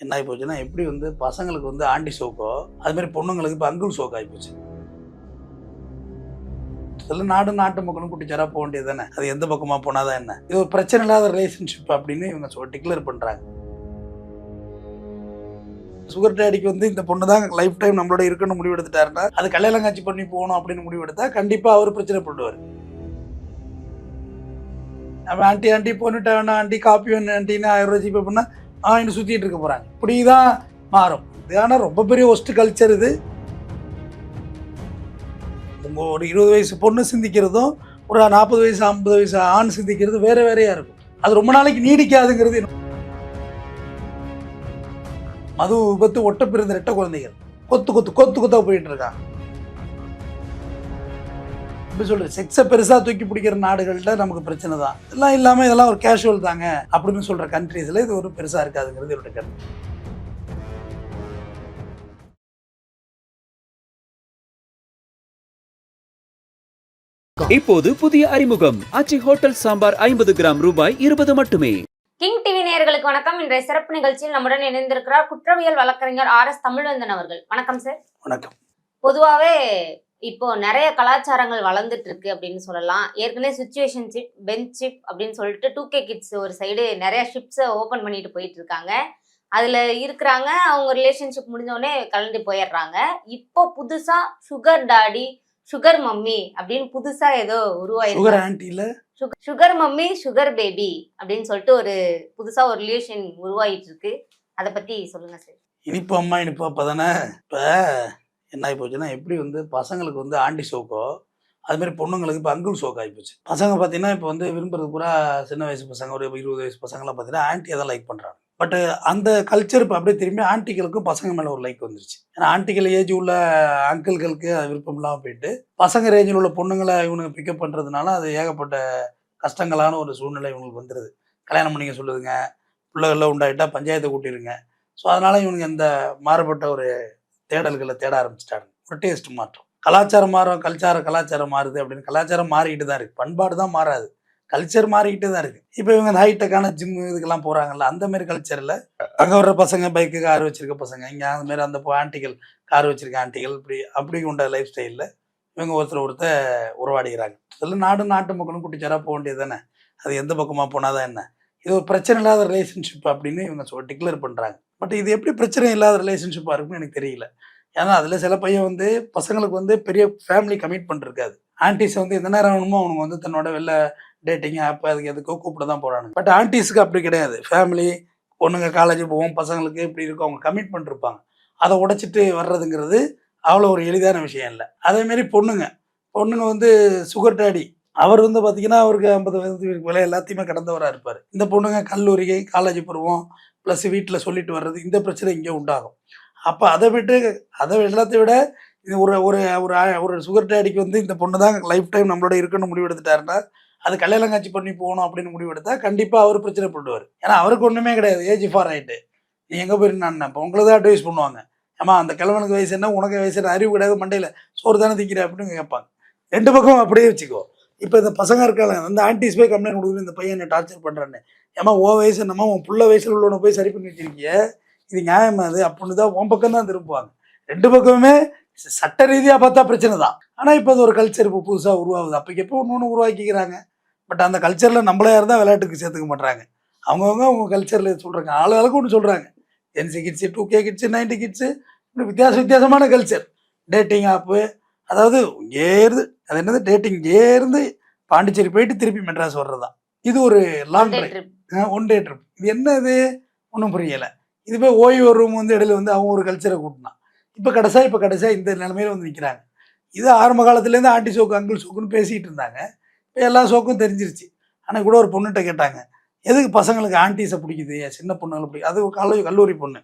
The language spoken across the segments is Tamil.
என்ன ஆகி போச்சுன்னா எப்படி வந்து பசங்களுக்கு வந்து ஆண்டி சோக்கோ அது மாதிரி பொண்ணுங்களுக்கு இப்போ அங்குள் சோக்கு ஆகிப்போச்சு சில நாடு நாட்டு மக்களும் குட்டிச்சாராக போக வேண்டியது தானே அது எந்த பக்கமாக போனாதான் என்ன? இது ஒரு பிரச்சனை இல்லாத ரிலேஷன்ஷிப் அப்படின்னு இவங்க சொல் டிக்ளேர் பண்ணுறாங்க சுகர் டேடிக்கு வந்து இந்த பொண்ணு தான் லைஃப் டைம் நம்மளோட இருக்குன்னு முடிவெடுத்துட்டாருன்னா அது கல்யாணம் காட்சி பண்ணி போகணும் அப்படின்னு முடிவெடுத்தா கண்டிப்பாக அவர் பிரச்சனை பண்ணுவார் அவன் ஆண்டி ஆண்டி பொண்ணுட்ட வேணா ஆண்டி காப்பி வேணும் ஆண்டின்னு ஆயிரம் ரூபாய் ஜிபே பண்ணால் ஆயின்னு சுற்றிட்டு இருக்க போகிறாங்க இப்படி தான் மாறும். இது ஆனால் ரொம்ப பெரிய ஒஸ்ட் கல்ச்சர் இது. உங்கள் ஒரு இருபது வயசு பொண்ணு சிந்திக்கிறதும் ஒரு நாற்பது வயசு ஐம்பது வயசு ஆண் சிந்திக்கிறது வேற வேறையாக இருக்கும். அது ரொம்ப நாளைக்கு நீடிக்காதுங்கிறது மது விபத்து ஒட்ட பிறந்த ரெட்ட குழந்தைகள். கொத்து கொத்து கொத்து கொத்தாக போயிட்டு இருக்காங்க எப்படி சொல்றது. செக்ஸை பெருசாக தூக்கி பிடிக்கிற நாடுகள்ல நமக்கு பிரச்சனை தான். இதெல்லாம் இல்லாமல் இதெல்லாம் ஒரு கேஷுவல் தாங்க. அப்படின்னு சொல்ற கண்ட்ரீஸில் இது ஒரு பெருசாக இருக்காதுங்கிறது என்னோட கருத்து. இப்போது புதிய அறிமுகம். ஆச்சி ஹோட்டல் சாம்பார் ஐம்பது கிராம் ரூபாய் இருபது மட்டுமே. கிங் டிவி நேயர்களுக்கு வணக்கம். இன்றைய சிறப்பு நிகழ்ச்சியில் நம்முடன் இணைந்திருக்கிறார் குற்றவியல் வழக்கறிஞர் ஆர் எஸ் தமிழ்வந்தன் அவர்கள். வணக்கம் சார் வணக்கம். பொதுவாகவே இப்போ நிறைய கலாச்சாரங்கள் வளர்ந்துட்டு இருக்கு அப்படின்னு சொல்லலாம். ஏற்கனவே சுச்சுவேஷன் ஷிப் பெஞ்ச் ஷிப் அப்படின்னு சொல்லிட்டு டூ கே கிட்ஸ் ஒரு சைடு நிறைய ஷிப்ஸை ஓப்பன் பண்ணிட்டு போயிட்டு இருக்காங்க அதுல இருக்கிறாங்க அவங்க ரிலேஷன்ஷிப் முடிஞ்சோடனே கலந்து போயிடுறாங்க. இப்போ புதுசா சுகர் டாடி சுகர் மம்மி அப்படின்னு புதுசா ஏதோ உருவாயிருக்கு. சுகர் மம்மி சுகர் பேபி அப்படின்னு சொல்லிட்டு ஒரு புதுசா ஒரு ரிலேஷன் உருவாயிட்டு இருக்கு அதை பத்தி சொல்லுங்க சார் இனிப்பு அம்மா இனிப்பு அப்போ தானே? இப்போ என்ன ஆகி போச்சுன்னா எப்படி வந்து பசங்களுக்கு வந்து ஆண்டி சோக்கோ அதுமாரி பொண்ணுங்களுக்கு இப்போ அங்குள் சோக் ஆகிப்போச்சு பசங்க பார்த்தீங்கன்னா இப்போ வந்து விரும்புறது பூரா சின்ன வயசு பசங்க ஒரு இருபது வயசு பசங்களாம் பார்த்தீங்கன்னா ஆன்ட்டியை தான் லைக் பண்ணுறாங்க பட் அந்த கல்ச்சர் இப்போ அப்படியே திரும்பி ஆண்டிகளுக்கும் பசங்க மேலே ஒரு லைக் வந்துருச்சு. ஏன்னா ஆண்டிகள் ஏஜ் உள்ள அங்கிள்களுக்கு அது விருப்பம் இல்லாமல் போயிட்டு பசங்க ரேஞ்சில் உள்ள பொண்ணுங்களை இவனுங்க பிக்கப் பண்ணுறதுனால அது ஏகப்பட்ட கஷ்டங்களான ஒரு சூழ்நிலை இவங்களுக்கு வந்துடுது கல்யாணம் பண்ணிக்க சொல்லுதுங்க பிள்ளைகள்லாம் உண்டாயிட்டா பஞ்சாயத்தை கூட்டிடுங்க ஸோ அதனால் இவனுங்க இந்த மாறுபட்ட ஒரு தேடல்களை தேட ஆரம்பிச்சிட்டாங்க. ஒரு டேஸ்ட் மாற்றம். கலாச்சாரம் மாறும் கல்ச்சார கலாச்சாரம் மாறுது அப்படின்னு கலாச்சாரம் மாறிக்கிட்டு தான் இருக்குது பண்பாடு தான் மாறாது. கல்ச்சர் மாறிக்கிட்டு தான் இருக்குது இப்போ இவங்க இந்த ஹைடெக்கான ஜிம் இதுக்கெல்லாம் போகிறாங்கல்ல அந்த மாதிரி கல்ச்சரில் அங்கே வர்ற பசங்க பைக்கு கார் வச்சிருக்க பசங்க இங்கே அந்த மாதிரி அந்த ஆண்டிகள் கார் வச்சுருக்க ஆண்டிகள் இப்படி அப்படி உண்ட லைஃப் ஸ்டைலில் இவங்க ஒருத்தர் ஒருத்தர் உருவாடிக்கிறாங்க இதில் நாடு நாட்டு மக்களும் குட்டிச்சாராக போக வேண்டியது தானே அது எந்த பக்கமாக போனால் தான் என்ன? இது ஒரு பிரச்சனை இல்லாத ரிலேஷன்ஷிப் அப்படின்னு இவங்க டிக்ளேர் பண்ணுறாங்க பட் இது எப்படி பிரச்சனை இல்லாத ரிலேஷன்ஷிப்பாக இருக்குன்னு எனக்கு தெரியல. ஏன்னா அதில் சில பையன் வந்து பசங்களுக்கு வந்து பெரிய ஃபேமிலி கமிட்மெண்ட் இருக்காது ஆன்டிஸ் வந்து எந்த நேரம் வேணுமோ அவனுங்க வந்து தன்னோட வெளில டேட்டிங் ஆப் அதுக்கு எதுக்கோ கூப்பிட தான் போகிறானுங்க பட் ஆன்டிஸுக்கு அப்படி கிடையாது. ஃபேமிலி பொண்ணுங்க காலேஜ் போவோம் பசங்களுக்கு இப்படி இருக்கும். அவங்க கமிட்மெண்ட் இருப்பாங்க அதை உடைச்சிட்டு வர்றதுங்கிறது அவ்வளோ ஒரு எளிதான விஷயம் இல்லை. அதேமாரி பொண்ணுங்க. பொண்ணுங்க வந்து சுகர் டேடி அவர் வந்து பார்த்தீங்கன்னா அவருக்கு ஐம்பது வயதுக்கு விலை எல்லாத்தையுமே கடந்தவராக இருப்பார். இந்த பொண்ணுங்க கல்லூரி காலேஜ் பருவம் ப்ளஸ் வீட்டில் சொல்லிட்டு வர்றது இந்த பிரச்சனை இங்கே உண்டாகும். அப்போ அதை விட்டு அதை எல்லாத்தையும் விட இது ஒரு ஒரு ஒரு ஒரு சுகர் டேடிக்கு வந்து இந்த பொண்ணு தான் லைஃப் டைம் நம்மளோட இருக்குன்னு முடிவெடுத்துட்டாருன்னா அது கல்யாணம் காட்சி பண்ணி போகணும் அப்படின்னு முடிவெடுத்தால் கண்டிப்பாக அவர் பிரச்சனை பண்ணுவார் ஏன்னா அவருக்கு ஒன்றுமே கிடையாது. ஏஜ் ஃபார் ஆகிட்டு நீ எங்கே போயிரு நான் இப்போ உங்களை தான் அட்வைஸ் பண்ணுவாங்க. ஏமா அந்த கிழவனுக்கு வயசு என்ன? உனக்கு வயசு என்ன? அறிவு கிடையாது. மண்டையில் சோறு தானே திங்கிற அப்படின்னு கேட்பாங்க. ரெண்டு பக்கம் அப்படியே வச்சுக்கோ. இப்போ இந்த பசங்க இருக்காங்க அந்த ஆன்டிஸ் போய் கம்ப்ளைண்ட் கொடுக்குறது இந்த பையன் என்ன டார்ச்சர் பண்ணுறான்னு ஏமா ஓ வயசு என்னமா உன் புள்ள வயசில் உள்ளவனை போய் சரி பண்ணி வச்சிருக்கிய இது நியாயமா அது? அப்படின்னு தான் உன் பக்கம் தான் திரும்புவாங்க. ரெண்டு பக்கமுமே சட்ட ரீதியாக பார்த்தா பிரச்சனை தான். ஆனால் இப்போ அது ஒரு கல்ச்சர் இப்போ புதுசாக உருவாகுது. அப்போக்கு எப்போ ஒன்று ஒன்று உருவாக்கிக்கிறாங்க. பட் அந்த கல்ச்சரில் நம்மளே இருந்தால் விளையாட்டுக்கு சேர்த்துக்க மாட்றாங்க. அவங்கவுங்க அவங்க கல்ச்சரில் சொல்கிறாங்க ஆள் அளவுக்கு ஒன்று சொல்கிறாங்க NC kids two K kids ninety kids இப்படி வித்தியாச வித்தியாசமான கல்ச்சர் டேட்டிங் ஆப்பு அதாவது இங்கேருந்து அது என்னது டேட்டிங் இங்கேருந்து பாண்டிச்சேரி போயிட்டு திருப்பி மெட்ராஸ் வர்றது தான் இது ஒரு long trip one day trip இது என்ன இது ஒன்றும் புரியலை. இதுவே ஓய்வு ரூம் வந்து இடையில வந்து அவங்க ஒரு கல்ச்சரை கூட்டினான். இப்போ கடைசியா இப்போ கடைசியா இந்த நிலைமையில வந்து நிற்கிறாங்க இது ஆரம்ப காலத்துலேருந்து ஆண்டி சோக்கு அங்கிள் சோக்குன்னு பேசிகிட்டு இருந்தாங்க. இப்போ எல்லா சோக்கும் தெரிஞ்சிருச்சு. ஆனால் கூட ஒரு பொண்ணுகிட்ட கேட்டாங்க எதுக்கு பசங்களுக்கு ஆண்டிஸை பிடிக்குது? சின்ன பொண்ணுங்களை பிடிக்கும். அது ஒரு கல்லூரி கல்லூரி பொண்ணு.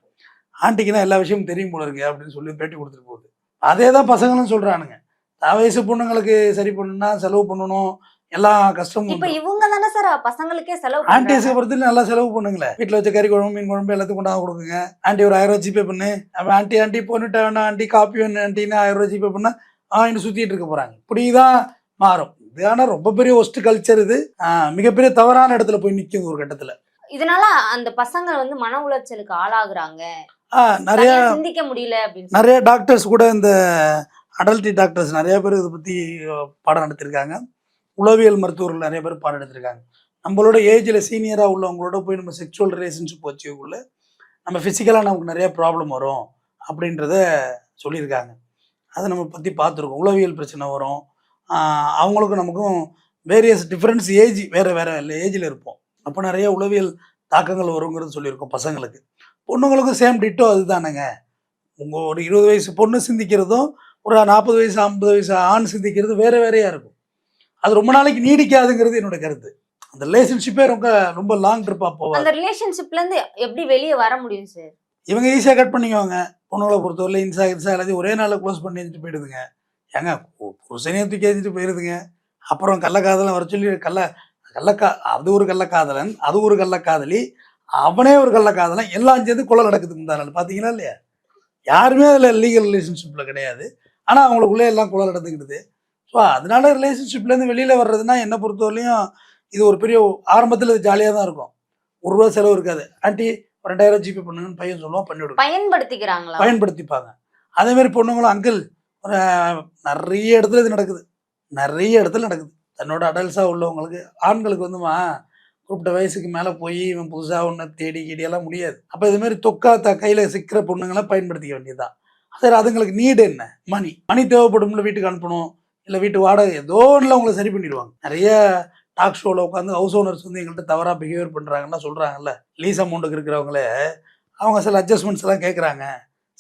ஆண்டிக்குன்னா எல்லா விஷயமும் தெரியும் போல இருக்கு அப்படின்னு சொல்லி பேட்டி கொடுத்துட்டு போகுது. அதே தான் பசங்களும் சொல்கிறானுங்க வயசு பொண்ணுங்களுக்கு சரி பண்ணணும்னா செலவு பண்ணணும். எல்லா கஷ்டமும் இப்ப. இவங்க தானே சார் பசங்களுக்கே செலவு பண்றாங்க. பொறுத்து நல்லா செலவு பண்ணுங்களேன் வீட்டில் வச்ச கறி குழம்பு மீன் குழம்பு எல்லாத்துக்கும் கொண்டாந்து கொடுக்குங்க ஆண்டி ஒரு ஆயிரம் ரூபாய் ஜிபே பண்ணு. ஆண்டி ஆண்டி பொண்ணுட்ட வேணா ஆண்டி காப்பி வேணும் ஆண்டின்னு ஆயிரம் ரூபாய் ஜிபே பண்ணா ஆயின்னு சுத்திட்டு இருக்க போறாங்க. இப்படி தான் மாறும். இது ஆனால் ரொம்ப பெரிய ஒஸ்ட் கல்ச்சர் இது. மிகப்பெரிய தவறான இடத்துல போய் நிற்கும் ஒரு கட்டத்தில். இதனால அந்த பசங்க வந்து மன உளைச்சலுக்கு ஆளாகுறாங்க. நிறைய சிந்திக்க முடியல. நிறைய டாக்டர்ஸ் கூட இந்த அடல்டி டாக்டர்ஸ் நிறைய பேர் இதை பற்றி பாடம் நடத்திருக்காங்க. உளவியல் மருத்துவர்கள் நிறைய பேர் பாடம் எடுத்திருக்காங்க. நம்மளோட ஏஜில் சீனியராக உள்ளவங்களோட போய் நம்ம செக்ஷுவல் ரிலேஷன்ஷிப் வச்சுக்குள்ள நம்ம ஃபிசிக்கலாக நமக்கு நிறைய ப்ராப்ளம் வரும் அப்படின்றத சொல்லியிருக்காங்க. அதை நம்ம பற்றி பார்த்துருக்கோம். உளவியல் பிரச்சனை வரும். அவங்களுக்கும் நமக்கும் வேரியஸ் டிஃப்ரென்ஸ் ஏஜ் வேறு வேறு ஏஜில் இருப்போம். அப்போ நிறைய உளவியல் தாக்கங்கள் வருங்கிறது சொல்லியிருக்கோம் பசங்களுக்கு. பொண்ணுங்களுக்கும் சேம் டிட்டோ அதுதானேங்க. உங்கள் ஒரு இருபது வயசு பொண்ணு சிந்திக்கிறதும் ஒரு நாற்பது வயசு ஐம்பது வயசு ஆண் சிந்திக்கிறது வேற வேறையா இருக்கும். அது ரொம்ப நாளைக்கு நீடிக்காதுங்கிறது என்னோட கருத்து. அந்த ரிலேஷன்ஷிப்பே ரொம்ப ரொம்ப லாங் ட்ரிப்பாக போவாது. அந்த ரிலேஷன்ஷிப்ல இருந்து எப்படி வெளியே வர முடியும் சார் இவங்க ஈஸியாக கட் பண்ணிக்குவாங்க. பொண்ணுங்களை பொறுத்தவரை இன்சா இன்சா எல்லாத்தையும் ஒரே நாளில் க்ளோஸ் பண்ணி வச்சுட்டு போயிடுதுங்க. ஏங்க புருஷனையும் தூக்கி வச்சுட்டு போயிடுதுங்க அப்புறம் கள்ளக்காதலன் வர சொல்லி கள்ள கள்ளக்கா அது ஒரு கள்ளக்காதலன் அது ஒரு கள்ளக்காதலி அவனே ஒரு கள்ளக்காதலன் எல்லாம் சேர்ந்து கொலை நடக்குது முந்தா நாள் பார்த்தீங்களா இல்லையா? யாருமே அதில் லீகல் ரிலேஷன்ஷிப்பில் கிடையாது. ஆனால் அவங்களுக்குள்ளே எல்லாம் கொலை நடந்துக்கிடுது. ஸோ அதனால ரிலேஷன்ஷிப்லேருந்து வெளியில் வர்றதுன்னா என்னை பொறுத்தவரையிலையும் இது ஒரு பெரிய ஆரம்பத்தில் இது ஜாலியாக தான் இருக்கும். ஒரு ரூபா செலவு இருக்காது. ஆண்டி ஒரு ரெண்டாயிரம் ஜிபே பண்ணுங்கன்னு பையன் சொல்லுவான் பண்ணி விடுங்க பயன்படுத்திக்கிறாங்களா? பயன்படுத்திப்பாங்க. அதே மாதிரி பொண்ணுங்களும் அங்கிள் நிறைய இடத்துல இது நடக்குது. நிறைய இடத்துல நடக்குது. தன்னோட அடல்ட்ஸாக உள்ளவங்களுக்கு ஆண்களுக்கு வந்துமா குறிப்பிட்ட வயசுக்கு மேலே போய் இவன் புதுசாக ஒன்று தேடி கீடி முடியாது. அப்போ இது மாதிரி தொக்கா த கையில் சிக்கிற பொண்ணுங்களாம் பயன்படுத்திக்க வேண்டியதுதான். சரி அதுங்களுக்கு நீடு என்ன? மணி மணி தேவைப்படும்ல வீட்டுக்கு அனுப்பணும். இல்லை வீட்டு வாடகை ஏதோ ஒன்றில் அவங்கள சரி பண்ணிடுவாங்க. நிறைய டாக் ஷோவில் உட்காந்து ஹவுஸ் ஓனர்ஸ் வந்து எங்கள்கிட்ட தவறாக பிஹேவியர் பண்ணுறாங்கன்னா சொல்கிறாங்கல்ல லீஸ் அமௌண்ட்டுக்கு இருக்கிறவங்களே அவங்க சில அட்ஜஸ்ட்மெண்ட்ஸ் எல்லாம் கேட்குறாங்க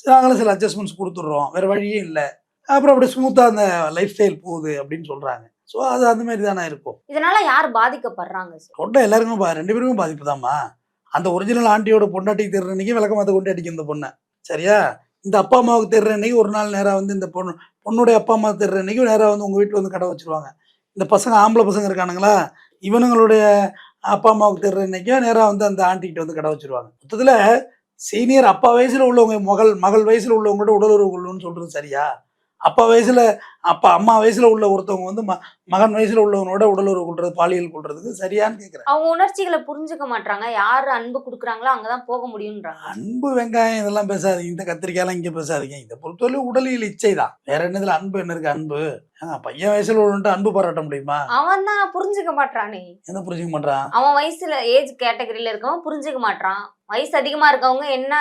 சரி நாங்களும் சில அட்ஜஸ்ட்மெண்ட்ஸ் கொடுத்துட்றோம். வேறு வழியே இல்லை. அப்புறம் அப்படியே ஸ்மூத்தாக அந்த லைஃப் ஸ்டைல் போகுது அப்படின்னு சொல்கிறாங்க ஸோ அது அந்த மாதிரி தானே இருக்கும். இதனால யார் பாதிக்கப்படுறாங்க தொண்டை எல்லாருக்கும் பா ரெண்டு பேருக்கும் பாதிப்பு தாம்மா அந்த ஒரிஜினல் ஆண்டியோட பொண்டாட்டிக்கு தெரிற அன்னைக்கு விளக்க மாற்ற கொண்டு அடிக்கும் இந்த பொண்ணை. சரியா? இந்த அப்பா அம்மாவுக்கு தெரிற அன்னைக்கு ஒரு நாள் நேராக வந்து இந்த பொண்ணு பொண்ணுடைய அப்பா அம்மா தெரிற அன்னைக்கு நேராக வந்து உங்கள் வீட்டில் வந்து கடை வச்சிருவாங்க. இந்த பசங்க ஆம்பளை பசங்க இருக்கானுங்களா? இவனுங்களுடைய அப்பா அம்மாவுக்கு தெரிற அன்னைக்கும் நேராக வந்து அந்த ஆண்டிகிட்ட வந்து கடை வச்சிருவாங்க. மொத்தத்தில் சீனியர் அப்பா வயசில் உள்ளவங்க மகள் மகள் வயசில் உள்ளவங்களோட உடலுறவு கொள்ளணும்னு சொல்கிறது சரியா? அப்பா வயசுல அப்பா அம்மா வயசுல உள்ள ஒருத்தவங்க வந்து ம மகன் வயசுல உள்ளவனோட உடலுறவு கொள்றது பாலியல் கொள்றதுக்கு சரியான்னு கேட்குறேன் அவங்க உணர்ச்சிகளை புரிஞ்சுக்க மாட்டாங்க யார் அன்பு கொடுக்குறாங்களோ அங்கதான் போக முடியும்ன்றாங்க அன்பு வெங்காயம் இதெல்லாம் பேசாதீங்க. இந்த கத்திரிக்காயெல்லாம் இங்கே பேசாதீங்க. இதை பொறுத்தவரை உடலியல் இச்சை தான். வேற என்னதுல அன்பு என்ன இருக்கு அன்பு? பையன் வயசுல உள்ளவன்ட்டு அன்பு பாராட்ட முடியுமா? அவன் தான் புரிஞ்சுக்க மாட்டானே என்ன புரிஞ்சுக்க மாட்டான் அவன் வயசுல ஏஜ் கேட்டகரியில இருக்கவன் புரிஞ்சுக்க மாட்டான் வயசு அதிகமா இருக்கவங்க என்ன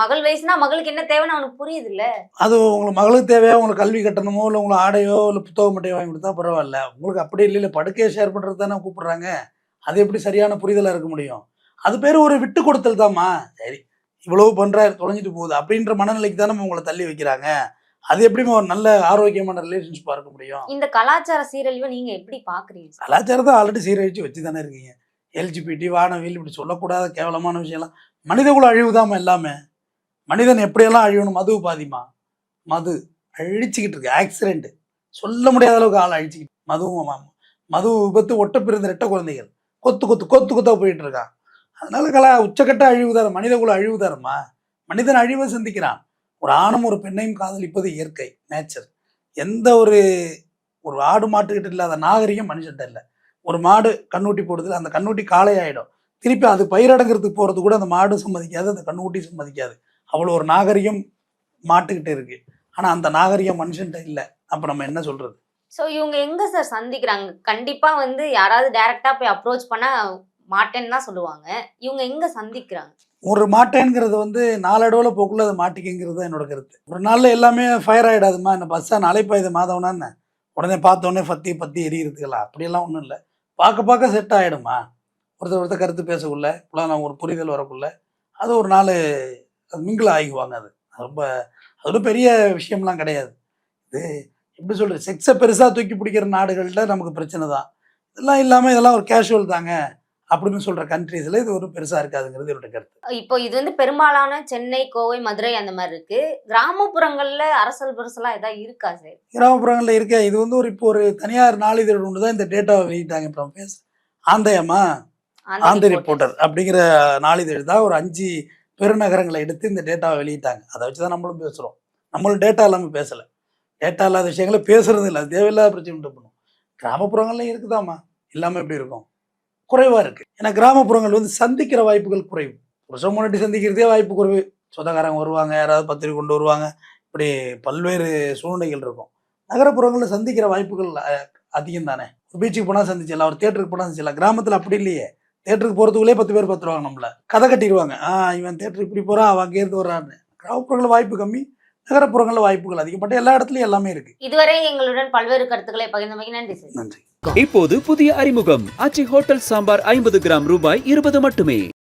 மகள் வயசுனா மகளுக்கு என்ன தேவைன்னு அவனுக்கு புரியுது இல்ல அது உங்களுக்கு மகளுக்கு தேவையா? உங்களுக்கு கல்வி கட்டணமோ? இல்லை உங்களுக்கு ஆடையோ இல்லை புத்தக மட்டையோ வாங்கி கொடுத்தா பரவாயில்ல. உங்களுக்கு அப்படி இல்லை இல்லை படுக்கையை ஷேர் பண்ணுறது தானே கூப்பிடுறாங்க. அது எப்படி சரியான புரிதலாக இருக்க முடியும்? அது பேர் ஒரு விட்டு கொடுத்தல் தாம்மா. சரி இவ்வளவு பண்ணுறாரு தொலைஞ்சிட்டு போகுது அப்படின்ற மனநிலைக்கு தானே உங்களை தள்ளி வைக்கிறாங்க. அது எப்படிம்மா ஒரு நல்ல ஆரோக்கியமான ரிலேஷன்ஷிப்பாக இருக்க முடியும்? இந்த கலாச்சார சீரழிவை நீங்க எப்படி பாக்குறீங்க சார்? கலாச்சாரத்தை ஆல்ரெடி சீரழிச்சு வச்சு தானே இருக்கீங்க எல்ஜிபிடி வானவில் இப்படி சொல்லக்கூடாத கேவலமான விஷயம்லாம். மனிதகுல அழிவுதாம்மா எல்லாமே. மனிதன் எப்படியெல்லாம் அழியணும்? மது பாதிமா மது. அழிச்சுக்கிட்டு இருக்கு. ஆக்சிடென்ட் சொல்ல முடியாத அளவுக்கு ஆள் அழிச்சுக்கிட்டு மதுவும் மது விபத்து ஒட்ட பிறந்த ரெட்ட குழந்தைகள். கொத்து கொத்து கொத்து கொத்தா போயிட்டு இருக்கான் அதனால கலா உச்சக்கட்ட அழிவுதார மனிதகுல அழிவுதாரம்மா மனிதன் அழிவை சந்திக்கிறான். ஒரு ஆணும் ஒரு பெண்ணையும் காதலிப்பது இயற்கை நேச்சர் எந்த ஒரு ஒரு ஆடு மாட்டுக்கிட்ட இல்லாத நாகரிகம் மனுஷன்ட்ட இல்லை ஒரு மாடு கண்ணூட்டி போடுது அந்த கண்ணூட்டி காளை திருப்பி அது பயிரடங்கிறதுக்கு போகிறது கூட அந்த மாடு சம்மதிக்காது அந்த கண்ணூட்டி சம்மதிக்காது. அவ்வளோ ஒரு நாகரிகம் மாட்டுக்கிட்டே இருக்குது ஆனா அந்த நாகரிகம் மனுஷன்ட்ட இல்லை. அப்ப நம்ம என்ன சொல்றது? சோ இவங்க எங்க சார் சந்திக்கிறாங்க? கண்டிப்பா வந்து யாராவது டைரக்டா போய் அப்ரோச் பண்ண மாட்டேன்னு தான் சொல்லுவாங்க. இவங்க எங்க சந்திக்கிறாங்க? ஒரு மாட்டேங்கிறது வந்து நாளடைவில் போக்குள்ள அதை மாட்டிக்குங்கிறது தான் என்னோட கருத்து. ஒரு நாளில் எல்லாமே ஃபயர் ஆகிடாதுமா என்ன பஸ்ஸாக நாளைப்பா இது மாதவனா என்ன? உடனே பார்த்த உடனே பத்தி பத்தி எரியறதுக்கெல்லாம். அப்படியெல்லாம் ஒன்றும் இல்லை. பார்க்க பார்க்க செட் ஆகிடுமா ஒருத்தர் ஒருத்தர் கருத்து பேசக்குள்ள ஒரு புரிதல் வரக்குள்ள அது ஒரு நாள் அது மிங்கிள் ஆகிக்குவாங்க அது ரொம்ப அது ஒரு பெரிய விஷயம்லாம் கிடையாது. இது எப்படி சொல்கிறது செக்ஸை பெருசாக தூக்கி பிடிக்கிற நாடுகளில் நமக்கு பிரச்சனை தான். இதெல்லாம் இல்லாமல் இதெல்லாம் ஒரு கேஷுவல் தாங்க. அப்படின்னு சொல்கிற கண்ட்ரீஸில் இது ஒரு பெருசாக இருக்காதுங்கிறது என்னோட கருத்து. இப்போ இது வந்து பெரும்பாலான சென்னை கோவை மதுரை அந்த மாதிரி இருக்கு. கிராமப்புறங்கள்ல அரசல் பரசலா ஏதாவது இருக்கா சார் கிராமப்புறங்களில் இருக்க. இது வந்து ஒரு இப்போ ஒரு தனியார் நாளிதழ் ஒன்று தான் இந்த டேட்டாவை வெளியிட்டாங்க இப்போ பேச ஆந்தையம்மா? ஆந்தை ரிப்போர்ட்டர் அப்படிங்கிற நாளிதழ் தான் ஒரு அஞ்சு பெருநகரங்களை எடுத்து இந்த டேட்டாவை வெளியிட்டாங்க. அதை வச்சு தான் நம்மளும் பேசுகிறோம் நம்மளும் டேட்டா இல்லாமல் பேசலை. டேட்டா இல்லாத விஷயங்களை பேசுறது இல்லை. அது தேவையில்லாத பிரச்சனை உண்டு பண்ணும் கிராமப்புறங்கள்லாம் இருக்குதாம்மா. இல்லாமல் எப்படி இருக்கும்? குறைவாக இருக்குது ஏன்னா கிராமப்புறங்கள் வந்து சந்திக்கிற வாய்ப்புகள் குறைவு. வருஷம் முன்னாடி சந்திக்கிறதே வாய்ப்பு குறைவு. சொந்தக்காரங்க வருவாங்க யாராவது பத்திரிக்கை கொண்டு வருவாங்க. இப்படி பல்வேறு சூழ்நிலைகள் இருக்கும். நகரப்புறங்களில் சந்திக்கிற வாய்ப்புகள் அதிகம் தானே ஒரு பீச்சுக்கு போனால் சந்திச்சிடலாம். ஒரு தேட்டருக்கு போனால் சந்திச்சிடலாம். கிராமத்தில் அப்படி இல்லையே. தேட்டருக்கு போகிறதுக்குள்ளே பத்து பேர் பத்துருவாங்க நம்மள. கதை கட்டிடுவாங்க. ஆ இவன் தேட்டருக்கு இப்படி போகிறான் அவன் அங்கேருந்து வர்றான்னு. கிராமப்புறங்களில் வாய்ப்பு கம்மி நகரப்புறங்களில் வாய்ப்புகள் அதிகப்பட்ட எல்லா இடத்துலையும் எல்லாமே இருக்குது இதுவரை எங்களுடன் பல்வேறு கருத்துக்களை பகிர்ந்தமைக்கு நன்றி சார். நன்றி. இப்போது புதிய அறிமுகம். ஆச்சி ஹோட்டல் சாம்பார் ஐம்பது கிராம் ரூபாய் இருபது மட்டுமே.